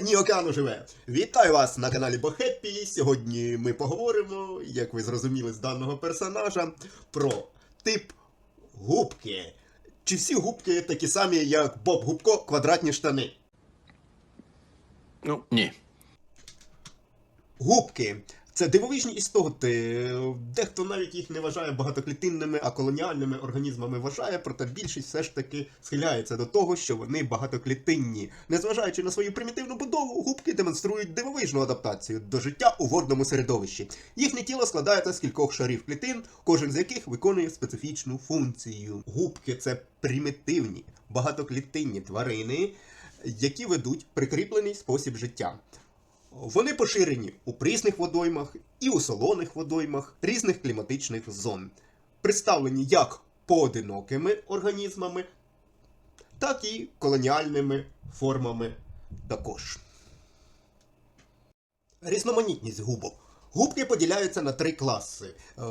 дні океану живе. Вітаю вас на каналі Бохеппі. Сьогодні ми поговоримо, як ви зрозуміли з даного персонажа, про тип губки. Чи всі губки такі самі, як Боб Губко, квадратні штани? Ну, ні. Губки це дивовижні істоти. Дехто навіть їх не вважає багатоклітинними, а колоніальними організмами вважає, проте більшість все ж таки схиляється до того, що вони багатоклітинні. Незважаючи на свою примітивну будову, губки демонструють дивовижну адаптацію до життя у водному середовищі. Їхнє тіло складається з кількох шарів клітин, кожен з яких виконує специфічну функцію. Губки це примітивні, багатоклітинні тварини, які ведуть прикріплений спосіб життя. Вони поширені у прісних водоймах і у солоних водоймах різних кліматичних зон, представлені як поодинокими організмами, так і колоніальними формами також. Різноманітність губок. Губки поділяються на три класи, е,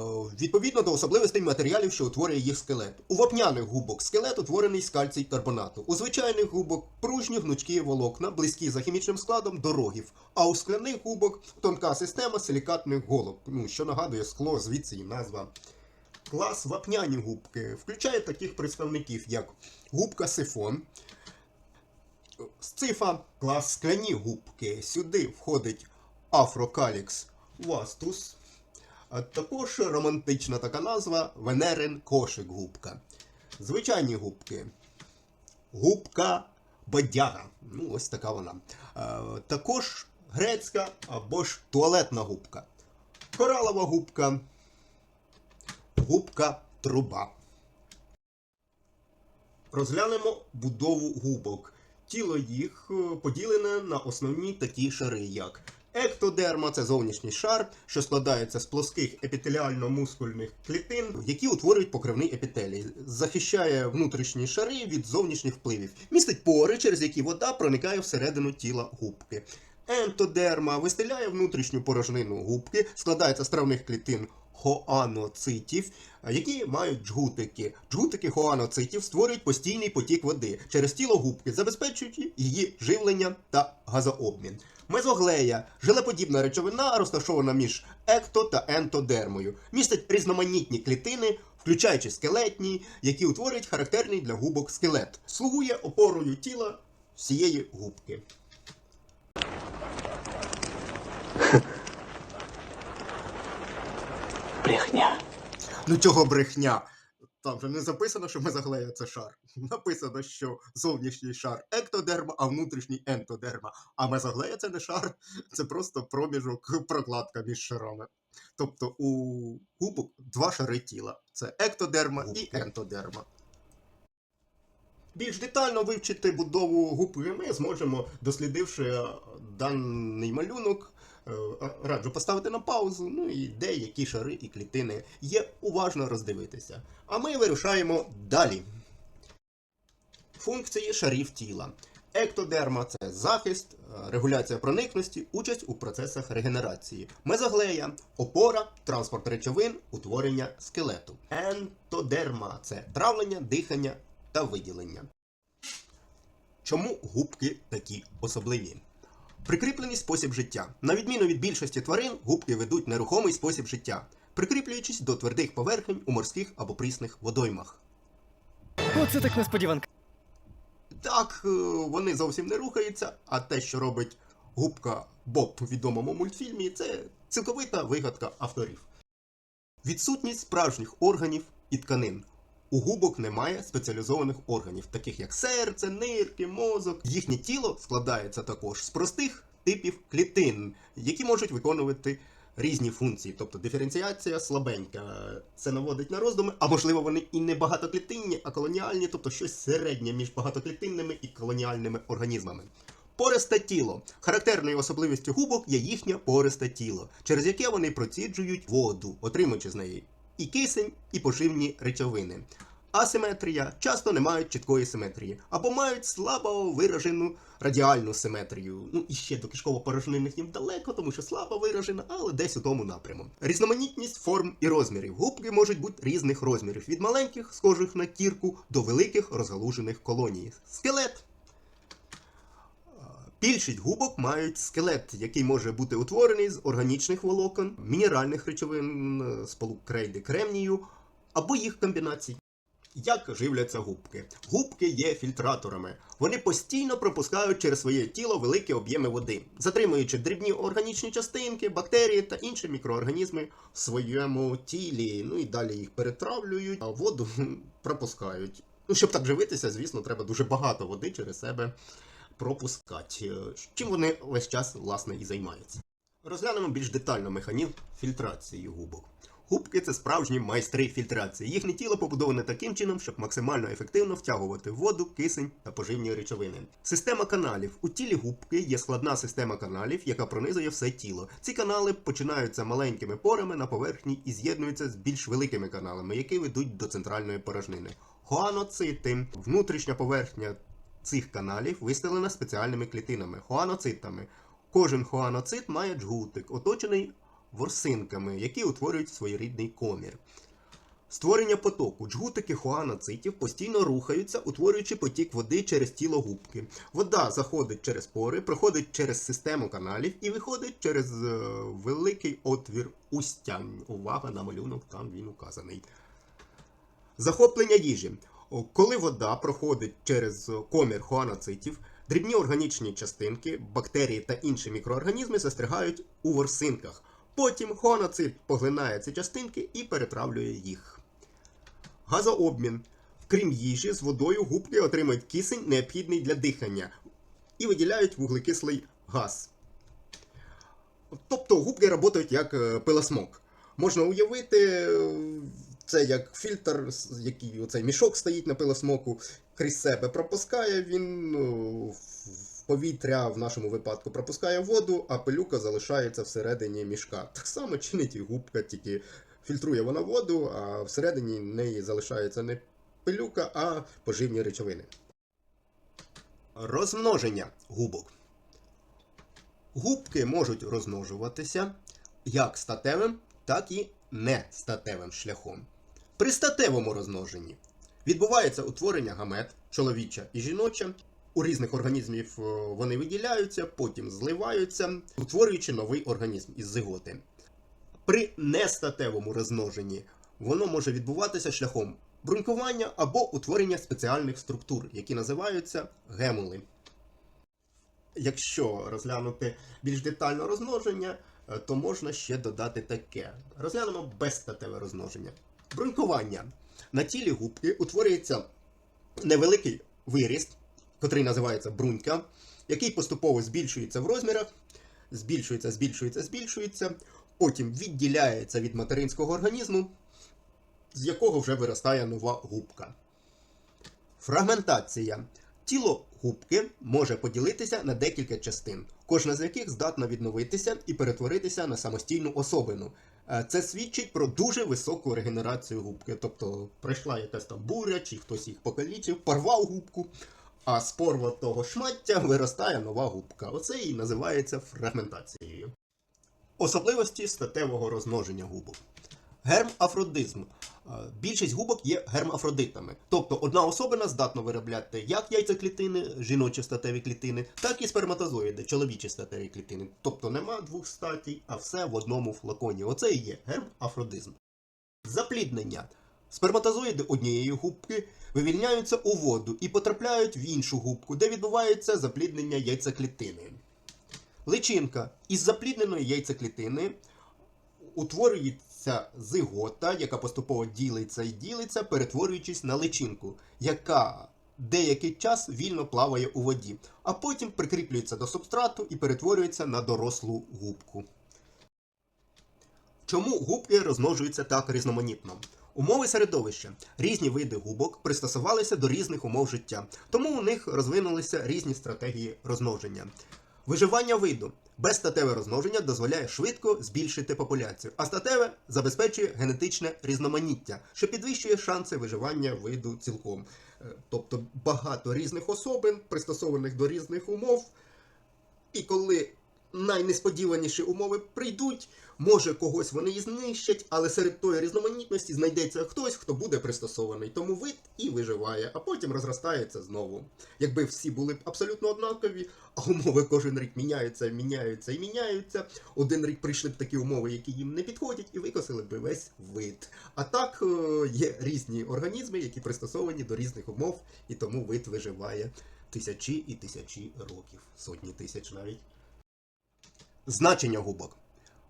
відповідно до особливостей матеріалів, що утворює їх скелет. У вапняних губок скелет утворений з кальцій карбонату. У звичайних губок пружні гнучкі волокна, близькі за хімічним складом до рогів. А у скляних губок тонка система силікатних голок. Ну, що нагадує скло, звідси і назва. Клас вапняні губки включає таких представників, як губка сифон, Сцифа, клас скляні губки. Сюди входить Афрокалікс Вастус, а також романтична така назва Венерин кошик губка. Звичайні губки. Губка бадяга. Ну, ось така вона. Також грецька або ж туалетна губка. Коралова губка. Губка труба. Розглянемо будову губок. Тіло їх е, поділене на основні такі шари, як ектодерма це зовнішній шар, що складається з плоских епітеліально-мускульних клітин, які утворюють покривний епітелій, захищає внутрішні шари від зовнішніх впливів, містить пори, через які вода проникає всередину тіла губки. Ентодерма вистеляє внутрішню порожнину губки, складається з травних клітин хоаноцитів, які мають джгутики. Джгутики хоаноцитів створюють постійний потік води через тіло губки, забезпечуючи її живлення та газообмін. Мезоглея жилеподібна речовина, розташована між екто та ентодермою, містить різноманітні клітини, включаючи скелетні, які утворюють характерний для губок скелет, слугує опорою тіла всієї губки. Брехня. Ну чого брехня? Там же не записано, що мезоглея це шар. Написано, що зовнішній шар ектодерма, а внутрішній ентодерма. А мезоглея це не шар, це просто проміжок, прокладка між шарами. Тобто у губок два шари тіла: це ектодерма і ентодерма. Більш детально вивчити будову губки ми зможемо, дослідивши даний малюнок. Е, Раджу поставити на паузу, ну і деякі шари і клітини є уважно роздивитися. А ми вирушаємо далі. Функції шарів тіла. Ектодерма це захист, е, регуляція проникності, участь у процесах регенерації. Мезоглея опора, транспорт речовин, утворення скелету. Ентодерма це травлення, дихання та виділення. Чому губки такі особливі? Прикріплений спосіб життя. На відміну від більшості тварин, губки ведуть нерухомий спосіб життя, прикріплюючись до твердих поверхень у морських або прісних водоймах. Оце так несподіванка. Так, е, вони зовсім не рухаються, а те, що робить губка Боб у відомому мультфільмі, це цілковита вигадка авторів. Відсутність справжніх органів і тканин. У губок немає спеціалізованих органів, таких як серце, нирки, мозок. Їхнє тіло складається також з простих типів клітин, які можуть виконувати різні функції. Тобто диференціація слабенька. Це наводить на роздуми, а можливо вони і не багатоклітинні, а колоніальні, тобто щось середнє між багатоклітинними і колоніальними організмами. Пористе тіло. Характерною особливістю губок є їхнє пористе тіло, через яке вони проціджують воду, отримуючи з неї і кисень, і поживні речовини. Асиметрія часто не мають чіткої симетрії, або мають слабо виражену радіальну симетрію. Ну і ще до кишково-порожнинних їм далеко, тому що слабо виражена, але десь у тому напряму. Різноманітність форм і розмірів. Губки можуть бути різних розмірів: від маленьких, схожих на кірку, до великих розгалужених колоній. Скелет. Більшість губок мають скелет, який може бути утворений з органічних волокон, мінеральних речовин, е, сполук крейди кремнію або їх комбінацій. Як живляться губки? Губки є фільтраторами. Вони постійно пропускають через своє тіло великі об'єми води, затримуючи дрібні органічні частинки, бактерії та інші мікроорганізми в своєму тілі. Ну і далі їх перетравлюють, а воду пропускають. Ну, щоб так живитися, звісно, треба дуже багато води через себе пропускати. Е, Чим вони весь час, власне, і займаються. Розглянемо більш детально механізм фільтрації губок. Губки це справжні майстри фільтрації. Їхнє тіло побудоване таким чином, щоб максимально ефективно втягувати воду, кисень та поживні речовини. Система каналів. У тілі губки є складна система каналів, яка пронизує все тіло. Ці канали починаються маленькими порами на поверхні і з'єднуються з більш великими каналами, які ведуть до центральної порожнини. Хоаноцити. Внутрішня поверхня цих каналів вистелена спеціальними клітинами хоаноцитами. Кожен хоаноцит має джгутик, оточений ворсинками, які утворюють своєрідний комір. Створення потоку. Джгутики хоаноцитів постійно рухаються, утворюючи потік води через тіло губки. Вода заходить через пори, проходить через систему каналів і виходить через е, великий отвір устянь. Увага на малюнок, там він указаний. Захоплення їжі. Коли вода проходить через комір хоаноцитів, дрібні органічні частинки, бактерії та інші мікроорганізми застрягають у ворсинках. Потім хоаноцит поглинає ці частинки і перетравлює їх. Газообмін. Крім їжі, з водою губки отримують кисень, необхідний для дихання, і виділяють вуглекислий газ. Тобто губки працюють як е, пилосмок. Можна уявити, е, це як фільтр, який оцей мішок стоїть на пилосмоку, крізь себе пропускає він ну, в- повітря, в нашому випадку пропускає воду, а пилюка залишається всередині мішка. Так само чинить і губка, тільки фільтрує вона воду, а всередині неї залишається не пилюка, а поживні речовини. Розмноження губок. Губки можуть розмножуватися як статевим, так і нестатевим шляхом. При статевому розмноженні відбувається утворення гамет, чоловіча і жіноча. У різних організмів е, вони виділяються, потім зливаються, утворюючи новий організм із зиготи. При нестатевому розмноженні воно може відбуватися шляхом брунькування або утворення спеціальних структур, які називаються гемули. Якщо розглянути більш детально розмноження, е, то можна ще додати таке. Розглянемо безстатеве розмноження. Брунькування. На тілі губки утворюється невеликий виріст, котрий називається брунька, який поступово збільшується в розмірах, збільшується, збільшується, збільшується, потім відділяється від материнського організму, з якого вже виростає нова губка. Фрагментація. Тіло губки може поділитися на декілька частин, кожна з яких здатна відновитися і перетворитися на самостійну особину. Е, Це свідчить про дуже високу регенерацію губки. Тобто прийшла якась там буря, чи хтось їх покалічив, порвав губку, а з порватого шмаття виростає нова губка. Оце і називається фрагментацією. Особливості статевого розмноження губок. Гермафродизм. Більшість губок є гермафродитами. Тобто одна особина здатна виробляти як яйцеклітини, жіночі статеві клітини, так і сперматозоїди, чоловічі статеві клітини. Тобто нема двох статей, а все в одному флаконі. Оце і є гермафродизм. Запліднення. Сперматозоїди однієї губки вивільняються у воду і потрапляють в іншу губку, де відбувається запліднення яйцеклітини. Личинка. Із заплідненої яйцеклітини утворюється зигота, яка поступово ділиться і ділиться, перетворюючись на личинку, яка деякий час вільно плаває у воді, а потім прикріплюється до субстрату і перетворюється на дорослу губку. Чому губки розмножуються так різноманітно? Умови середовища. Різні види губок пристосувалися до різних умов життя, тому у них розвинулися різні стратегії розмноження. Виживання виду. Безстатеве розмноження дозволяє швидко збільшити популяцію, а статеве забезпечує генетичне різноманіття, що підвищує шанси виживання виду цілком. Е, Тобто багато різних особин, пристосованих до різних умов. І коли найнесподіваніші умови прийдуть, може когось вони і знищать, але серед тої різноманітності знайдеться хтось, хто буде пристосований. Тому вид і виживає, а потім розростається знову. Якби всі були б абсолютно однакові, а умови кожен рік міняються, міняються і міняються. Один рік прийшли б такі умови, які їм не підходять, і викосили б весь вид. А так е, є різні організми, які пристосовані до різних умов, і тому вид виживає тисячі і тисячі років, сотні тисяч навіть. Значення губок.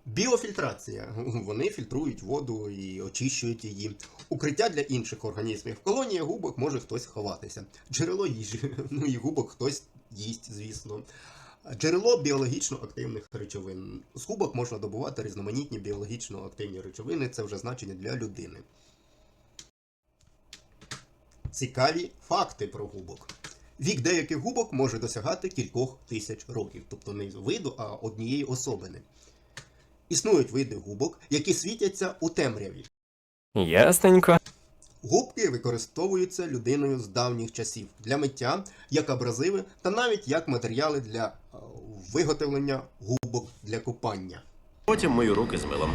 Біофільтрація. Вони фільтрують воду і очищують її. Укриття для інших організмів. В колонії губок може хтось ховатися. Джерело їжі. Ну і губок хтось їсть, звісно. Джерело біологічно активних речовин. З губок можна добувати різноманітні біологічно активні речовини. Це вже значення для людини. Цікаві факти про губок. Вік деяких губок може досягати кількох тисяч років, тобто не виду, а однієї особини. Існують види губок, які світяться у темряві. Ясненько. Губки використовуються людиною з давніх часів для миття, як абразиви та навіть як матеріали для е, виготовлення губок для купання. Потім мою руки з милом.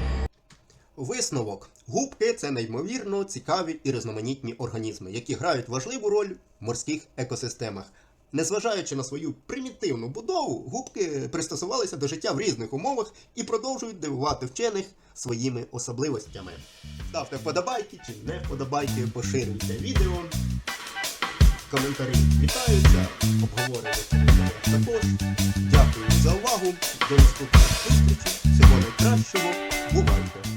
Висновок: губки це неймовірно цікаві і різноманітні організми, які грають важливу роль в морських екосистемах. Незважаючи на свою примітивну будову, губки пристосувалися до життя в різних умовах і продовжують дивувати вчених своїми особливостями. Ставте вподобайки чи не вподобайки, поширюйте відео. Коментарі вітаються, обговорення також. Дякую за увагу. До наступних зустрічей. Всього найкращого. Бувайте!